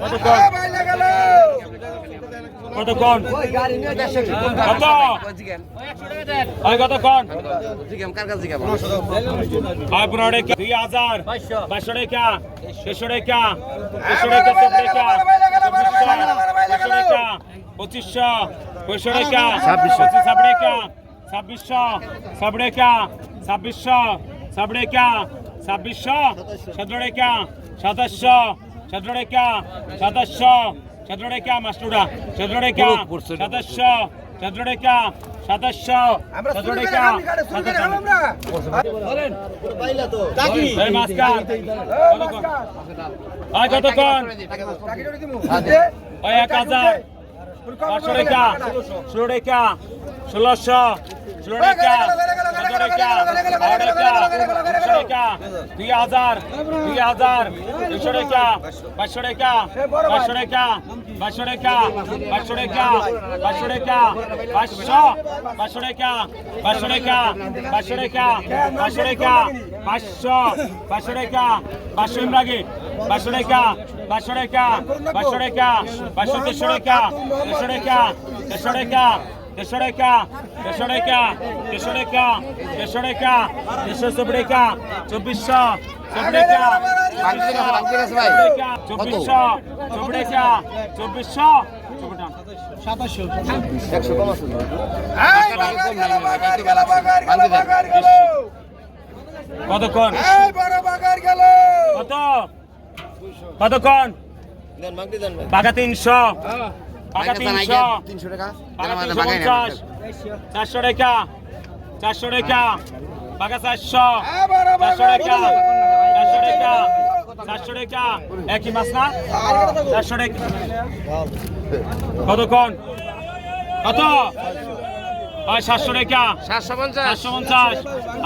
কত কোন কত কোন দুই হাজার। বাইশশো টাকা তেরোশো টাকা তেরোশো টাকা চোদ্দ টাকা পঁচিশশো পঁচিশশো টাকা ছাব্বিশশো। টাকা ছাব্বিশশো সাব টাকা ছাব্বিশশো সাব টাকা ছাব্বিশশো সতেরো টাকা সাতাশশো ছাত্ররেখা সদস্য ছাত্ররেখা মাস্টুরা ছাত্ররেখা সদস্য ছাত্ররেখা সদস্য ছাত্ররেখা কতক্ষণ এক হাজার পাঁচশো রেখা ষোলো রেখা ষোলোশো ষোলো রেখা দুই হাজার দুই হাজার দুইশো টাকা পাঁচশো টাকা পাঁচশো টাকা পাঁচশো টাকা পাঁচশো টাকা পাঁচশো টাকা পাঁচশো পাঁচশো টাকা পাঁচশো টাকা পাঁচশো টাকা পাঁচশো টাকা পাঁচশো পাঁচশো টাকা পাঁচশো ইমরাগে পাঁচশো টাকা পাঁচশো টাকা পাঁচশো টাকা পাঁচশো দেড়শো টাকা দেড়শো টাকা দেড়শো টাকা দেড়শো টাকা দেড়শো টাকা দেড়শো টাকা দেড়শো টাকা দেড়শো চব্বিশ টাকা চব্বিশশো চব্বিশ টাকা চব্বিশশো। চব্বিশ টাকা চব্বিশশো সাতাশশো কতক্ষণ কত কতক্ষণ পাকা তিনশো। পাকা তিনশো। তিনশো পঞ্চাশ। চারশো টাকা। চারশো টাকা। পাকা চারশো। চারশো টাকা। চারশো টাকা। চারশো টাকা। একই মাছ না? চারশো টাকা। কতক্ষণ কত? ওই সাতশো টাকা। সাতশো পঞ্চাশ। চারশো পঞ্চাশ।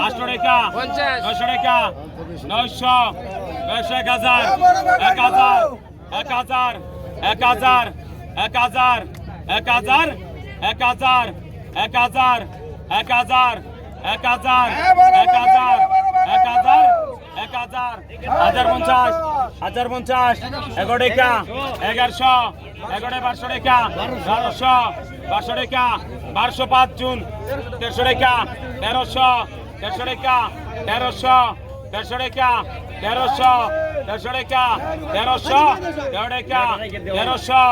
আটশো টাকা। পঞ্চাশ। নয়শো টাকা। নয়শো। নয়শো এক হাজার। এক হাজার। এক হাজার। এক হাজার। এক হাজার এক হাজার এক হাজার এক হাজার এক হাজার এক হাজার এক হাজার এক হাজার এক হাজার হাজার পঞ্চাশ হাজার পঞ্চাশ এগারো টাকা এগারোশো এগারো বারোশো টাকা বারোশো বারোশো টাকা বারোশো পাঁচ জুন দেড়শো টাকা তেরোশো দেড়শো টাকা তেরোশো দেড়শো টাকা তেরোশো দেড়শো টাকা তেরোশো তেরো টাকা তেরোশো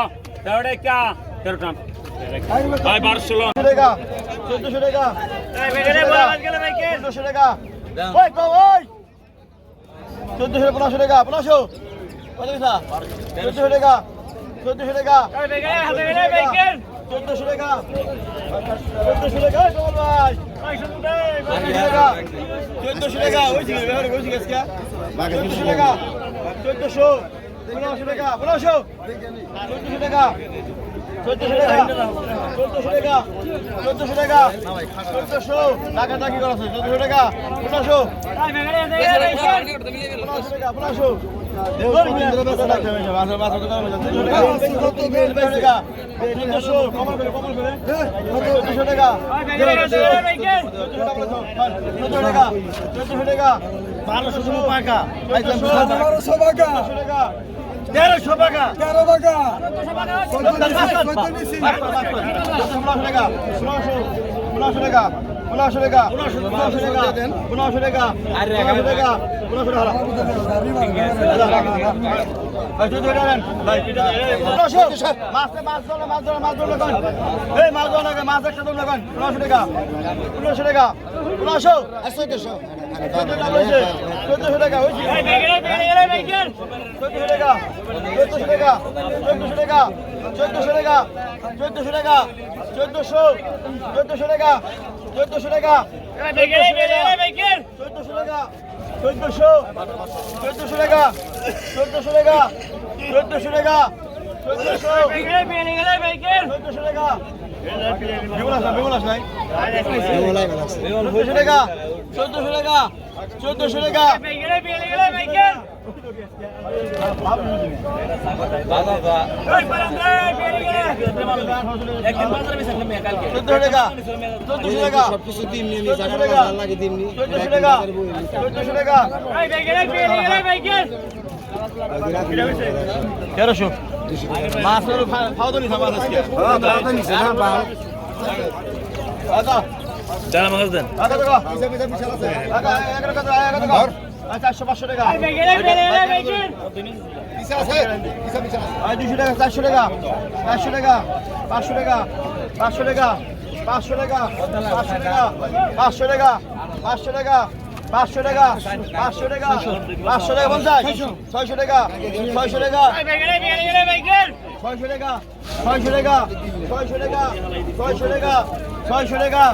তেরো টাকা তেরো টাকা ভাই বারোশো টাকা চোদ্দশো টাকা চোদ্দশো টাকা ওই কো ওই চোদ্দশো পনেরোশো টাকা পনেরোশো কত পয়সা চোদ্দশো টাকা চোদ্দশো টাকা চোদ্দশো টাকা চোদ্দশো টাকা কমল ভাই চোদ্দশো টাকা ওই চোদ্দশো টাকা চোদ্দশো টাকা টাকা। চোদ্দশো টাকা। চোদ্দশো টাকা চোদ্দশো টাকা চোদ্দশো। টাকা টাকি করা আছে চোদ্দশো টাকা। পনেরোশো। পনেরোশো টাকা পনেরোশো। বারোশো টাকা। বারোশো টাকা। তেরোশো টাকা। তেরো টাকা। ষোলোশো টাকা ষোলোশো টাকা পনেরোশো টাকা পনেরোশো টাকা পনেরোশো টাকা পনেরোশো টাকা পনেরোশো টাকা পনেরোশো টাকা পনেরোশো টাকা চোদ্দশো চোদ্দশো টাকা চোদ্দশো টাকা চোদ্দশো টাকা চোদ্দশো টাকা চোদ্দশো টাকা চোদ্দশো টাকা চোদ্দশো চোদ্দশো টাকা চোদ্দশো টাকা চোদ্দশো টাকা চোদ্দশো চোদ্দশো টাকা চোদ্দশো টাকা চোদ্দশো টাকা চোদ্দশো চোদ্দশো টাকা বেগুন আসা বেগুন আস নাই চোদ্দশো টাকা চোদ্দশো টাকা চোদ্দশো টাকা সবকিছু দিমনি লাগে দিমনি তেরোশো মাছ খাওয়া তো দেন চারশো পাঁচশো টাকা। দুশো টাকা চারশো টাকা। চারশো টাকা পাঁচশো টাকা পাঁচশো টাকা পাঁচশো টাকা পাঁচশো টাকা পাঁচশো টাকা পাঁচশো টাকা পাঁচশো টাকা পাঁচশো টাকা পাঁচশো টাকা পঞ্চাশ। ছয়শো টাকা ছয়শো টাকা ছয়শো টাকা ছয়শো টাকা ছয়শো টাকা ছয়শো টাকা ছয়শো টাকা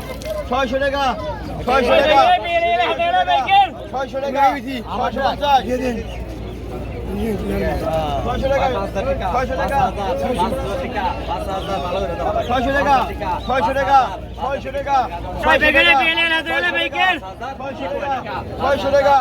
ছয়শো টাকা ছয়শো টাকা ছয়শো টাকা ছয়শো পঞ্চাশ দিয়ে দিন ছয়শো টাকা ছয়শো টাকা ছয়শো টাকা ছয়শো টাকা ছয়শো টাকা ছয়শো টাকা ছয়শো টাকা